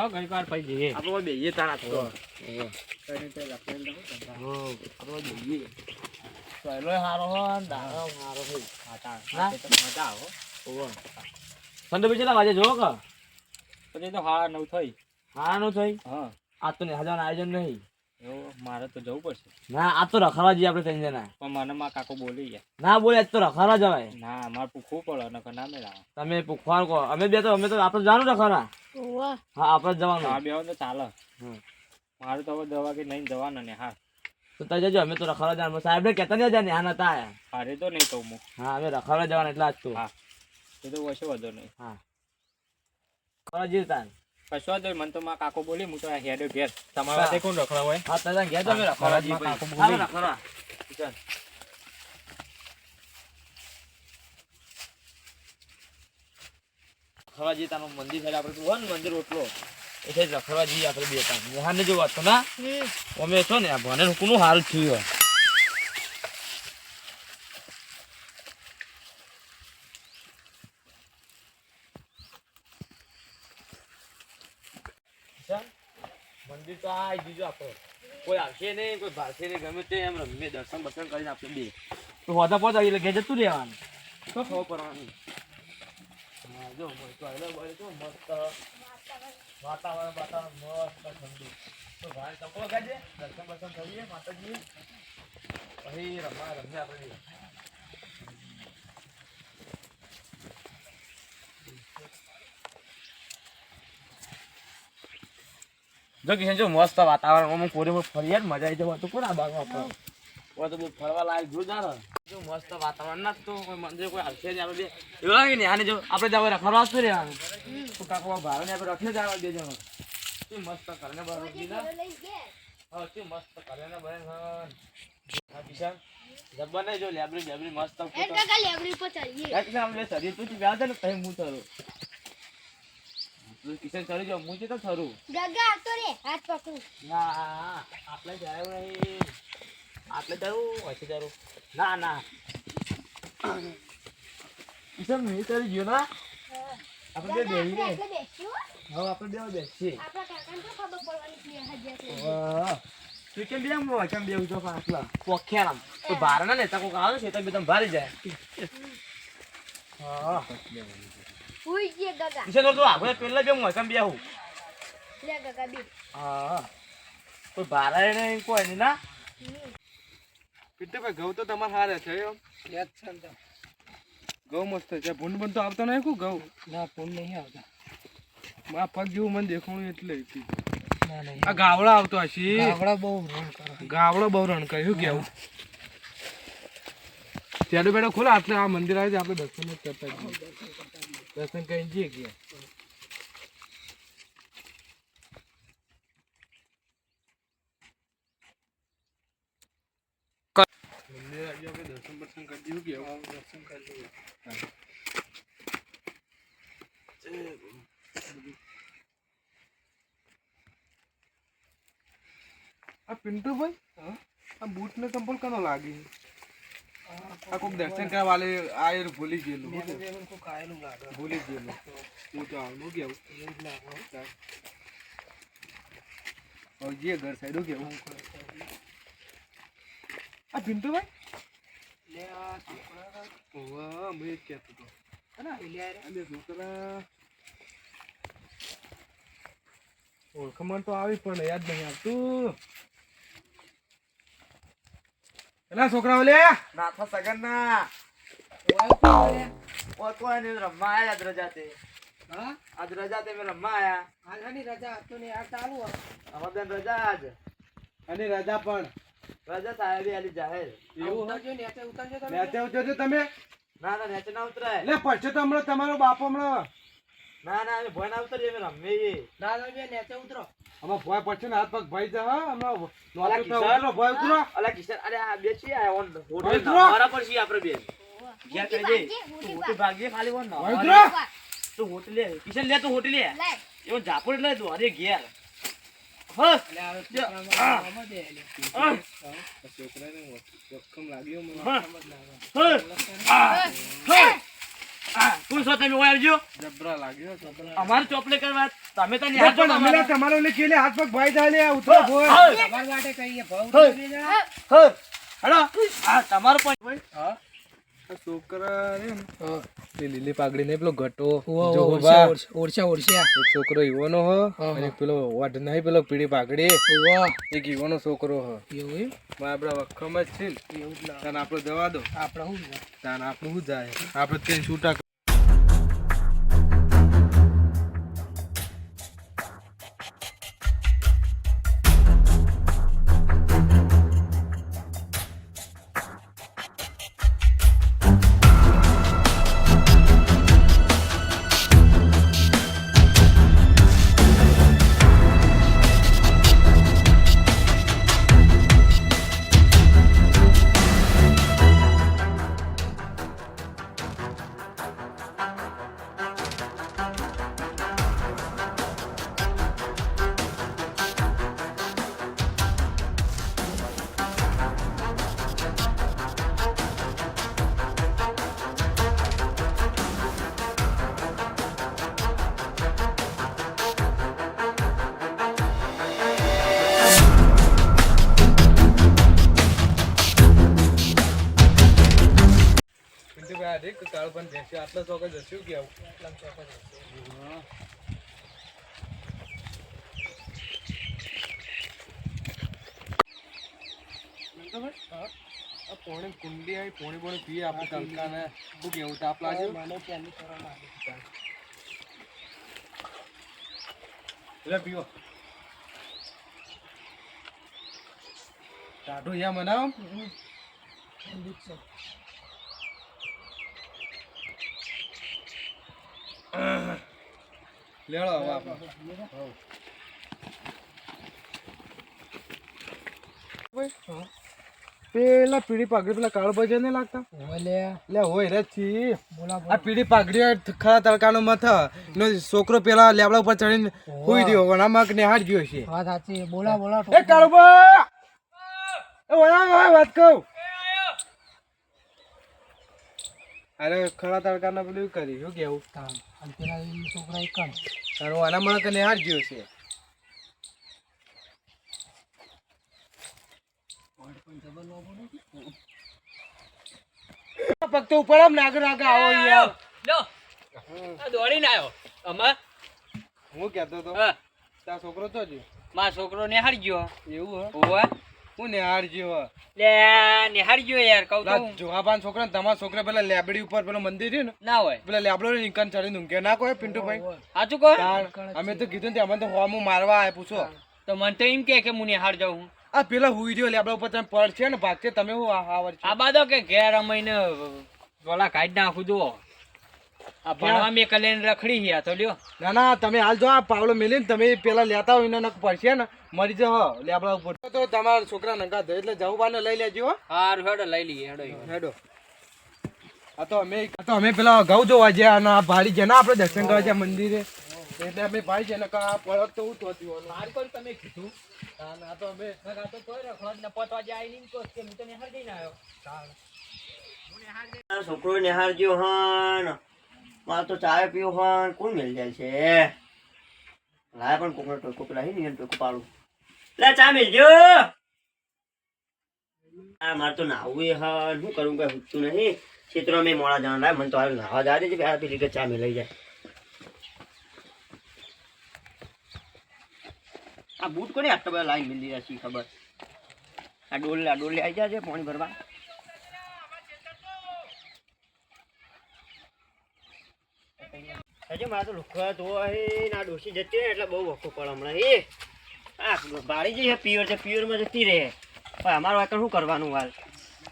બેહો ઘડીક વાર પછી જઈએ. આપણે બેહીએ તારા તો. આપણે જઈએ પહેલો હારો હો. ને હારો ખાતા હા? મજા આવો ઓહો સંડે પછી જો વાગે પછી તો હાડા નવ થઈ. હા નો થઈ? હા. આ તો નિહાળવાનું આયોજન નહીં. મારે તો જવું પડશે. ના આ તો રખડવા જઈએ આપણે ત્રણ જણા. પણ મને માં કાકો બોલી ગયા. ના બોલે તો રખડવા જવાય ના મારે પૂછવું પડે નકર ના મેળાવે. તમે પૂછવાનું કહો. અમે બે તો અમે તો આપણે જવાનું રખડવા. હા આપણે જવાનું. આ બે તો ચાલે. હમ. મારે તો હવે દવા કે નહીં જવાના ને હા. તો તમે જજો અમે તો રખડવા જવાનું. સાહેબ ને કહેતા નહીં જાય હા નતા આયા. હારે તો નહીં કહું હું. હા અમે રખડવા જવાના એટલા જ તો. હા. એ તો વશે વધુ નહીં. હા. જઈએ તાન. કશો જ મને તો માં કાકો બોલી હું તો હેડે ઘેર. તમારા હાથે કોણ રખડા હોય? હા તાન ગયા તો અમે હા, રખડવા જઈએ મારા પછી. કાકો બોલી. રખડવા. ચાલ. રખડવા જઈએ તાનું મંદિર છે આપણે હોય ને મંદિર ઓટલો. એટલે છે રખડવા જઈએ આપણે બે તાન નેહાને જો વાત તો ના અમે છો ને આ ભણે કોનું હાલ થયું હોય. ચાલ. મંદિર તો આ જીજો આપણે કોઈ નહીં કોઈ ભાળશે નહીં ગમે તે એમ રમીએ દર્શન બર્શન કરીને આપણે બે. તો હોતા પહોંચા એટલે ઘેર જતું રહેવાનું. શું ખબર પડવાનું. જો મસ્ત વાતાવરણ વાતાવરણ મસ્ત ઠંડુ. તો ભાઈ ચપલો ગાજે દર્શન બર્શન કરીએ માતાજી. પછી રમવા રમીએ આપણે. જો કિશન જો મસ્ત વાતાવરણ અમુક કોરીમાં ફરી યાર મજા આવી જવા તો કોણ આ આપણે ઓય તો બહુ ફરવા લાયક જોરદાર. જો મસ્ત વાતાવરણ ના તો કોઈ મંદિર કોઈ હાલશે નહીં. આપણે બે એવું લાગે ને આને જો આપણે જાવ રખડવા શું રહેવાનું. તો કાકો ભાવે ને આપણે રખીને જવા દેજો તે મસ્ત કરીને બહાર રોકી ના હા શું મસ્ત કરીને બને હા કિશન જબ્બર જો લેબરી લેબરી મસ્ત એટલે આમ બે શરીર તું વ્યાજ ને તઈ હું થરું તું કિશન ચડી જાવ હું છે તો પકડું. ના આપણે જાય નહીં. આપણે જરૂર હશે જરૂર ના ના. કિશન મેં કરી ગયો ના? આપણે બે બેહીને હવે આપણે બે બેસીએ. વાહ. તું કેમ બે આમ કેમ બે ઉજો આટલા પોખ્યા આમ તો ભારે ના ને કોક આવે છે તો બે તમે ભારી જાય. હા. કિશન તો આપણે પેલા બે હું કેમ બે આવું. હા. કોઈ ભારે નહીં કોઈ નહીં ના? પીટુભાઈ ઘઉં તો તમારે હારે છે એમ? ઘઉં મસ્ત છે. ભૂંડ ભૂંડ તો આવતો નહીં કુ ઘઉં? ના ભૂંડ નહીં આવતા. આ પગ જેવું મને દેખાણું એટલે આ ગાવડા આવતો હશે. ગાવડા બહુ રણ કરે. ગાવડો બહુ રણ કર્યું કેવું ચાલુ બેડો ખોલા એટલે આ મંદિર આવે છે આપણે દર્શન જ કરતા જઈએ દર્શન કરીને જઈએ ગયા મંદિર આવી આપણે દર્શન બર્શન કરી દીધું કેવું દર્શન કરી દીધું આ પિન્ટુભાઈ આ બૂટ ને ચંપલ કનો લાગી આ કોક દર્શન કરવા વાલે આ યાર ભૂલી ગયેલું. ભૂલી ગયેલું. હું તો આવનું કેવું? હવે જે ઘર સાઈડ કેવું? આ પિન્ટુભાઈ ઓવા જ હતો. અને ઓળખમાં તો આવી પણ યાદ નહીં આવતું. એલા છોકરાઓ લે. નાથા સગન ના? ઓ કોઈ રમવા આયા આજ રજા તે. આજ રજા તે મેં રમવા આયા. અમાર બેન રજા આજ. અને રાજા પણ. રજા સાહેબ આલી જાહેર એવું મેચે ઉતરજો તમે. ના ના નેચે ના ઉતરાય. એટલે પડશે તો હમણાં તમારો બાપ હમણાં ના ના ભોય ના ઉતરીએ રમીએ. આમાં ભોય પડશે ને હાથ પગ ભાઈ જા હા હમણાં તો કિશન. ઉતરો ભોય ઉતરો. અલા કિશન અરે આ બે છીએ આ ઓન હોટલ મારા પર છે આપણે બે. ઘેર કરી દે. તું હોટલ ભાગીએ ખાલી ઓન ના. ઉતરો. તું હોટલ લે. કિશન લે તું હોટલ લે. એવો જાપુર એટલે તું અરે ઘેર. હસ. હા. છોકરાને વખમ લાગ્યો મને. તું છો તમે ઓય આવજો. જબરા લાગ્યો અમારે ચોપલે કરવા તમે તો નિહાળ પણ અમે તમારો લે કેલે હાથ પગ ભાઈ જાય લે ઉતરો ભોય. હેલો આ તમારો પણ હા. છોકરા રે ને. લીલી પાઘડી ને પેલો ઘટો. ઓરછા ઓરછા એક છોકરો ઈવાનો હ હા, અને એક પેલો વઢ નહીં પેલો પીળી પાઘડી. એક ઈવાનો છોકરો હ. એવું આપડા વખમ જ છે ને. એવું. તાન જવા દો. આપણે શું? તાન આપણું શું જાય. આપણે ત્યાં છૂટા દેખ કાળ પણ જશે. આટલા ચોક્કસ જશું કે આવું? આ પોણી કુંડી આવી પોણી પોણી પીએ આપણે તડકાને શું કેવું તાપ લાગે લે પીવો ટાટુ યા મનાવો? લેળો હવે આપણે. પેલા પીડી પાઘડી પેલા કાળો ભાઈ નહીં લાગતા? લે. હોય રે છી. આ પીડી પાઘડી ખરા તડકાનો મથ નો છોકરો પેલા લેબડા ઉપર ચડીને હુઈ રહ્યો વણામાં કે નેહાડ ગયો છે. વાત સાચી બોલા બોલા એ કાળુબા એ વણા વાત કહું. અરે ખરા તડકાના પેલું કરી. શું કેવું? કામ. અને પેલા છોકરા એક તારું આના મળે કને હાર ગયો છે. ફક્ત ઉપર આમ નાગ નાગ આવો યાર. દોડીને આવ્યો અમાર હું કહેતો તો હા. તારો છોકરો તો જ. મારો છોકરો ને હાર ગયો એવું હ? ઓવે હું નિહાળ જેવો? લે નિહાળ ગયો યાર કહું તો જોહાબાન છોકરા ને તમારા છોકરા પેલા લેબડી ઉપર પેલો મંદિર છે ને ના હોય. પેલા લેબડો ઊંઘે. ના કોઈ સાચું કહો? અમે તો કીધું ને અમે તો હોમું મારવા આવે પૂછો. તો મને તો એમ કે કે હું નિહાળ જાઉં આ પેલા હુઈ રહ્યો લેબડા ઉપર તમે પડ છે ને તમે હું આવર આ બાદો કે ઘેર અમીને ગોલા કાઢી નાખું જુઓ. આ ભણવા મેં કલ્યાણ રખડી ગયા તો લ્યો. ના ના તમે હાલ જો આ પાવલો મેલીને તમે પેલા લેતા હોય એને પડશે ને મરી જાઓ લેબડા ઉપર. તો તમારા છોકરા નંગા ધોઈ એટલે જવું બાને લઈ લેજો હો. હારું હેડો લઈ લઈએ હેડો હેડો. આ તો અમે આ તો અમે પેલા ઘઉં જોવા ગયા અને આ ભાડી જેના આપણે દર્શન કરવા ગયા મંદિરે. એટલે અમે ભાઈ છે ને કે તો હું માર તમે કીધું. ના, ના, આ તો અમે નકા તો કોઈ રખડો જ પતવા જાય નહીં કહો કે હું તો નિહાળ જઈને આવ્યો. છોકરો નિહાળ ગયો હન મારે તો ચાય પીવો હોય, કોણ મેલ જાય છે? લાય પણ કોકનો ટોકો પેલા હી ને ટોકો પાડું. લે, ચા મેલજો. આ મારે તો એ હન શું કરું કઈ હુતું નહીં. ક્ષેત્રો મેં મોડા જણા લાય, મને તો હાલ નાવા જાય છે પેલા પેલી કે ચા મેલાઈ જાય. આ બૂટ કોને આટલો બધા લાઈન મેલી રહ્યા ખબર? આ ડોલ આ ડોલે આવી જાય છે પાણી ભરવા. હજુ મારે તો લુખવા ધોવા હે ને ડોસી જતી રહે એટલે બહુ વખો પડે હમણાં. એ આ બાળી જઈ પિયર છે પિયરમાં જતી રહે. પણ અમારે વાત શું કરવાનું હાલ?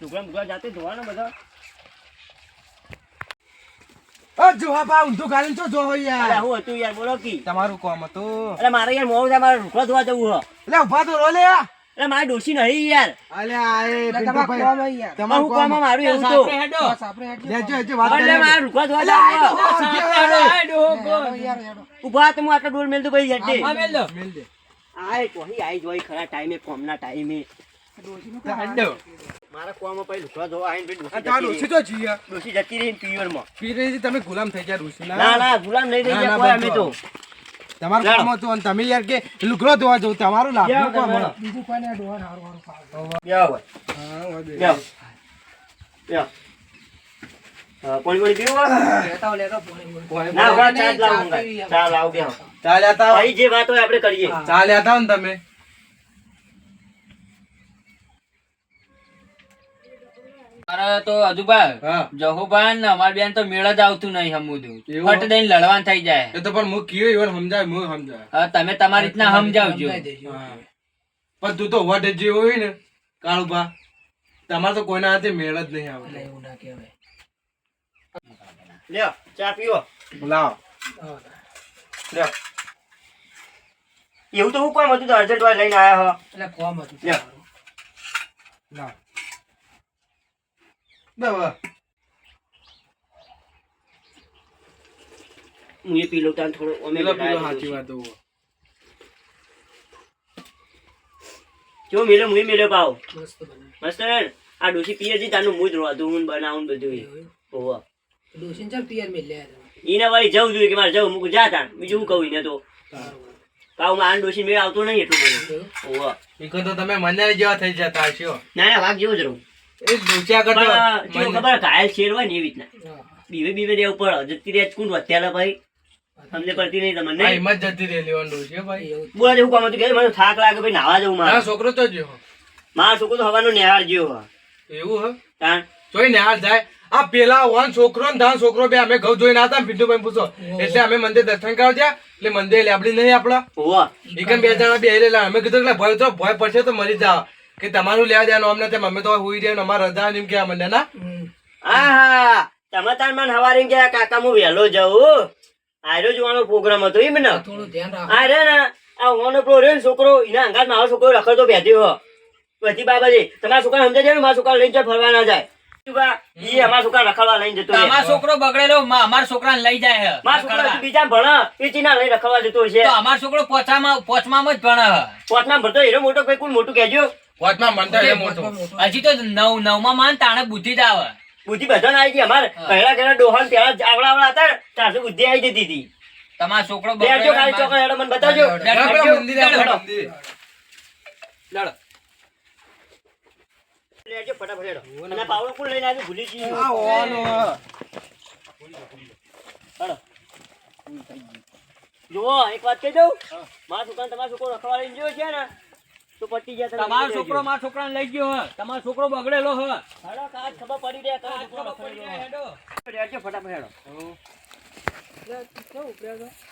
લુગડા બુગડા જાતે ધોવાના બધા. જોવા જોહાબા ઊંધું ગાલીને તો જોવો યાર. હું હતું યાર બોલો કી. તમારું કોમ હતું. અરે મારે યાર મોડું થાય મારે લુગડા ધોવા જવું હો. એટલે ઊભા તો રો લે અરે મારે ડોસી નહીં યાર. અલે આ એ તમારા પિન્ટુભાઈ યાર. તમારું કોમ મારું એવું તો હેડો. લેજો લેજો વાત એટલે કરી મારે લુગડા ધોવા અલે હેડો, યાર. ઊભા તો હું આટલો ડોલ મેલતો ભાઈ જતે હા મેલ દો. મેલ દે. આય કોહી આઈ જોઈ ખરા ટાઈમે કોમના ટાઈમે. હેડો. મારા કુવામાં પછી લુકડા જોવા આવીને પછી આ તાર ડોશી ડોશી જતી તો જીયા રહી. જતી રહી પિયરમાં. પીરેથી તમે ગુલામ થઈ ગયા ડોશી. ના. ના ગુલામ નહીં થઈ ના, ગયા કોઈ અમે તો. તમારું કામ હતું અને તમે યાર કે લુગડો ધોવા જવું તમારું લાભ જાઓ કામ તમે. હોય. બેહો ભાઈ. હા, હોય બે. બેહો. બેહો. હા, પાણી પાણી પીવું હોય? હોય. ના ઊભા ચા જ લાવો મંગાય. ચા લાવો મારે તો અજુભાઈ હા. જહુભાઈ ને અમાર બેન તો મેળ જ આવતું નહીં એવું? ફટ દઈને લડવાન થઈ જાય. એ તો પણ હું કયો એવો સમજાય હું સમજાય. તમે તમારી રીતના સમજાવજો. પણ તું તો વટ જે હોય ને કાળુભા તમારે તો કોઈના હાથે મેળ જ નહીં આવતો લ્યો ચા પીવો. લાવ. લ્યો. એવું તો હું કોમ હતું તો અર્જન્ટ વાર લઈને આવ્યા હો. લ્યો. લાવો. બરાબર હું એ પીલો તાન થોડો અમે પેલો સાચી વાત હોવો. જો મેલે મુઈ મેલે પાવ મસ્ત હે ને? આ ડોસી પીએ તાનું મુજ રોધું હું બનાવું ને બધું પિયર મેલે ઈને વાળી જવું જોઈએ કે મારે જવું મૂકું જા તાન બીજું હું કહું ને તો પાવમાં આ ડોસી મેળ આવતો નહીં એટલું બધું ઈકો તો તમે મને જેવા થઈ જતા હશો ના ના વાઘ જેવો જ રહું એ ડોચિયા કરતો. કેવું ખબર ઘાયલ શેર હોય ને એવી રીતના બીવે બીવે દેવું પડે જતી રહે કોણ અત્યારે ભાઈ. સમજે પડતી નહીં તમને હિંમત જતી રહેલી વાળો ડોશી ભાઈ? બોલા જેવું કામ હતું કે મને થાક લાગે ભાઈ નાવા જવું ના છોકરો તો જો મારો છોકરો તો હવાનો નિહાળ જેવો એવું હે? તાણ જોઈ ને જાય. આ પેલા વાન છોકરો ને ધાન છોકરો બે અમે ઘઉં જોઈને આવતા ને પિન્ટુભાઈ પૂછો. એટલે અમે મંદિર દર્શન કરવા ગયા એટલે મંદિર લેબડી નહીં આપડા. હોવા એકમ બે જણા બે રહેલા. અમે કીધું કે ભય તો ભય પડશે તો મરી જાવ કે તમારું લેવા દેવાનું અમને તેમ અમે તો હુઈ રહ્યા ને રજા ને એમ કે મને ના? આહા તમે તાર મને હવારે ગયા કાકા હું વહેલો જાઉં આર્યો જોવાનો પ્રોગ્રામ હતો એમ ને. આ રે ના આ ઓનો રે છોકરો એના અંગાત મારો છોકરો રખડતો બેઠ્યો હો બધી બાબાજી તમારા છોકરા સમજે છે ને મારા છોકરા લઈને જાય ફરવા ના જાય? અમારા છોકરા રખડવા લઈને જતો રહે. છોકરો બગડેલો મ- છોકરા છોકરાને લઈ જાય હે. બીજા ભણે એ ચીના લઈને રખડવા જતો છે. તો અમારો છોકરો પોચમાં પોચમાં જ ભણે હે. ભણતો હીરો મોટો કોઈ કોણ મોટું કહેજો. વચમાં મંડળ એ મોટો. હજી તો નવ નવમાં માન તાણે બુદ્ધિ જ આવે. બુદ્ધિ બધા આવી ગઈ. અમારે પહેલા પહેલા ડોહન પેલા આવડા આવડા હતા ત્યાં બુદ્ધિ આવી જતી હતી. તમારો છોકરો બેઠજો ખાલી ચોકડ હેડો મને બતાવજો. લડો. લેજો ફટાફટ હેડો. અને પાવડો કોણ લઈને આવ્યું? ભૂલી ગયું આ ઓનો. હેડો. જુઓ એક વાત કહી દઉં. મારા છોકરા તમારા છોકરો રખવા લઈને જોયો છે ને તો પટી ગયા તમારો છોકરો. મારા છોકરાને લઈ ગયો હે. તમારો છોકરો બગડેલો હે. હેડો કાચ ખબર પડી રહ્યા તમારો ખબર પડી રખડેલો હેડો. હોય. ફટાફટ હેડો.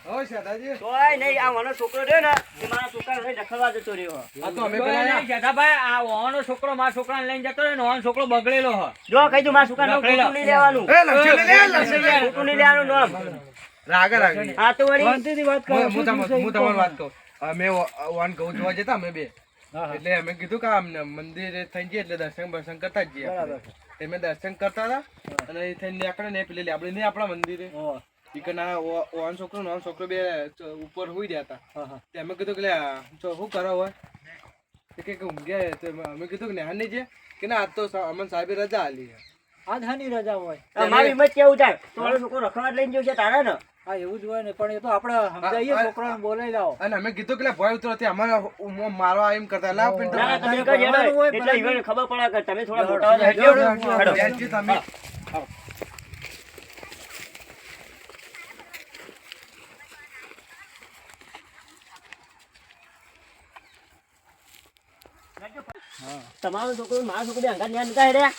હો, શાદાજી. તોય નહીં આ મારો છોકરો ને મારા છોકરા લઈને જતો રહ્યો તો તો છોકરો મારા છોકરાને લઈને જતો રહ્યો ને છોકરો બગડેલો હે. જો કઈ દઉં મારા છોકરા નહીં લેવાનું લેવાનું નામ. રાગે રાગે. આ તો વળી? હું હું તમાર- તમારી વાત કહું વ- વાન જોવા જતા અમે બે. એટલે અમે કીધું કે આમ મંદિરે થઈ જઈએ એટલે દર્શન બર્શન કરતા જ જઈએ. અમે દર્શન કરતા હતા અને એ થઈને નીકળે ને પેલી આપણે નહીં આપણા મંદિરે. કે ના ઓન છોકરો ને ઓન છોકરો બે ઉપર હોઈ રહ્યા હતા. તે અમે કીધું કે જો શું કરો હોય કે ઊંઘ્યા તો અમે કીધું કે ને હાની છે કે ના આજ તો અમન સાહેબે રજા આલી છે. મારી હિંમત કેવું થાય? તો મારો છોકરો એવું જ લઈને ગયો છે તારા ને અને અમે કીધું કે ભય ઉતરો તે અમારે મારવા એમ કરતા. લાવ પિન્ટુ ના, ના, તમે કહો હેડો. એટલે ઈવોને ખબર પડે કે તમે થોડા મોટા હોય તો હેડજો. હેડો. તમારો છોકરો મારો છોકરો અંગાત ન્યા નતા હેડ્યા?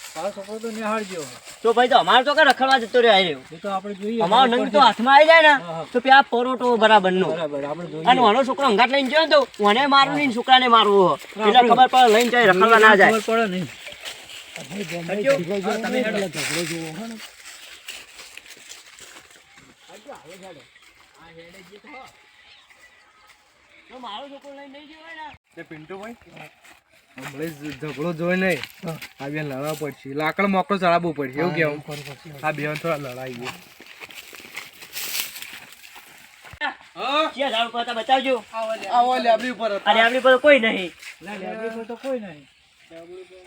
તો ભાઈ તો અમારો તો કે રખડવા જતો રહ્યો હાર્યો. અમારો નંગ તો હાથમાં આવી જાય ને તો પેલા પરોટો બરાબર નો અને મારો છોકરો અંગાત લઈને ગયો ને તો મને મારું નહીં છોકરાને મારવું. એટલે ખબર પડે લઈને જાય રખડવા ના જાય. તો મારો છોકરો લઈને નહીં ગયો ને. તે પિન્ટુભાઈ હમણાં જ ઝઘડો જોઈ નહીં આ બે લડવા પડશે. લાકડ મોકળો ચડાવવું પડશે એવું કેવું? આ બે થોડા લડાઈ ગયું ક્યાં ઝાડ ઉપર હતા બતાવજો. આવો લેબડી ઉપર. અરે કોઈ નહીં. નેચે ઉતર. તું નેચે ઉતર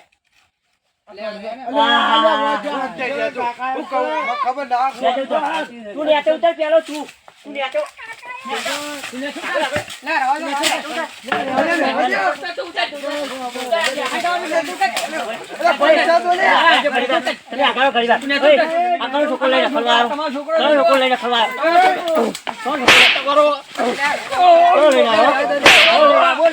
છોકરો લઈને? કયો છોકરો લઈને ફરવા આવ્યો? કોણ છોકરો? કોણ લઈને આવ્યો? કોણ લઈને આવ્યો? બોલ.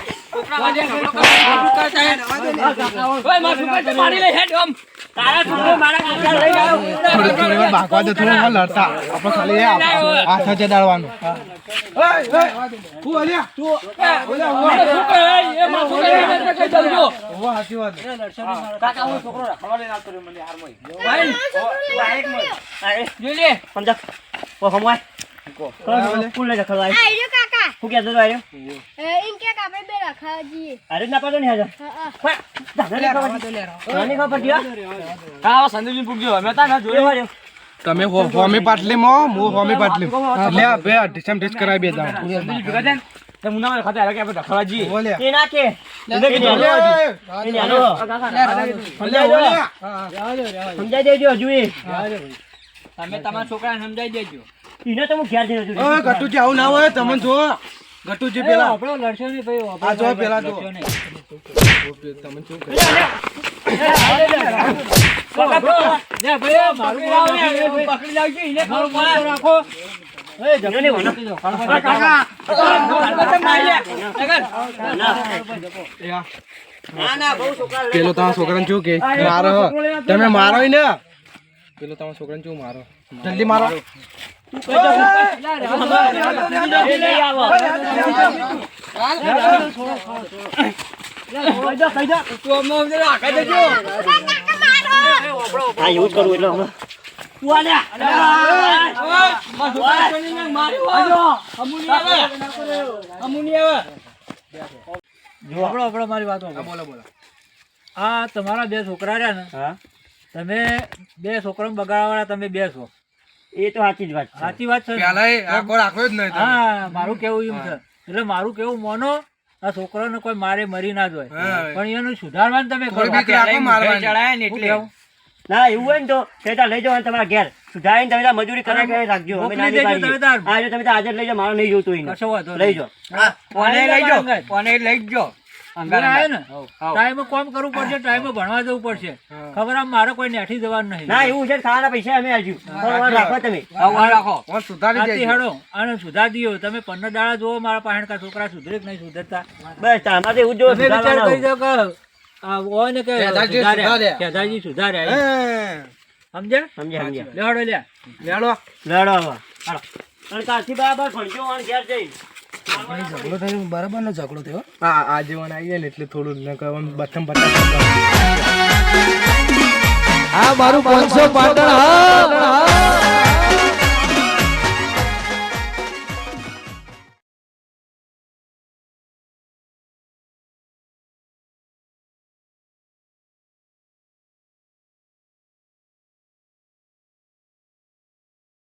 ભાગવા દે થોડી લડતા. આપડે ખાલી આ હાથ કાકા હું છોકરો રખાવા તમે હોમી પાટલી માં હું હોમી પાટલી આ બે ઢીસમ ઢીસ કરાવી બે દામ સંદીપજી ભેગા થયા ને તે મુન્નામાં ખાતે હારે કે આપણે રખડવા જઈએ એ ના કે. સમજાઈ દેજો હજુ તમે તમારા છોકરાને સમજાઈ દેજો એને તો હું ઘેર હજુ ઓય ગટુજી આવું ના હોય તમે જો ગટુજી પેલા આપણો લડશો નહીં ભાઈ આ જો પેલા જો. તમે શું પકડી લાવજો રાખો પેલો તમારા છોકરાને શું કે? મારો. તમે મારો ને? પેલો તમારા છોકરાને શું મારો? જલ્દી મારો. મારી વાત બોલો બોલો આ તમારા બે છોકરા રહ્યા ને હા, તમે બે છોકરા બગાડવા વાળા તમે બે છો. એ તો સાચી જ વાત છે. સાચી વાત છે. ને? રાખો જ નહીં હા મારું કેવું એમ છે. એટલે મારું કેવું મોનો આ છોકરાને કોઈ મારે મરી ના જોય પણ એનું સુધારવાનું તમે મારવાની. શું કેવું? ના એવું હોય ને તો તે લઈ જાઓ તમારા ઘેર. સુધારીને તમે મજૂરી કરે કે રાખજો. ના પાડીએ. તમે તાર. હા, જો તમે તાર હાજર લઈ જાઓ મારો નહીં જોતું લઈ જાઓ. લઈ જાઓ. કોને લઈ ને ટાઈમે કામ કરવું પડશે ટાઈમે ભણવા જવું પડશે. ખબર આમ મારે કોઈ નેઠી જવાનું નહીં. ના એવું છે ખાવાના પૈસા અમે આલ્યું રાખો તમે. રાખો. સુધારી હેડો આને સુધાર દિયો તમે પંદર દાડા જોવો મારા પાસે છોકરા સુધરે કે નહીં સુધરતા. બસ તારમાં એવું જો વિચાર કરી દો કે હોય ને કે. સુધાર્યા. કેદારજી લેડો હવે. હાલો. અને બરાબર ભણજો અને ઘેર જઈને ઝઘડો થયો બરાબર નો ઝઘડો થયો. હા આજીવન આવી જાય ને એટલે થોડું ન કહેવાનું બથમ બથમ હા મારું પાંચસો પાટણ હા.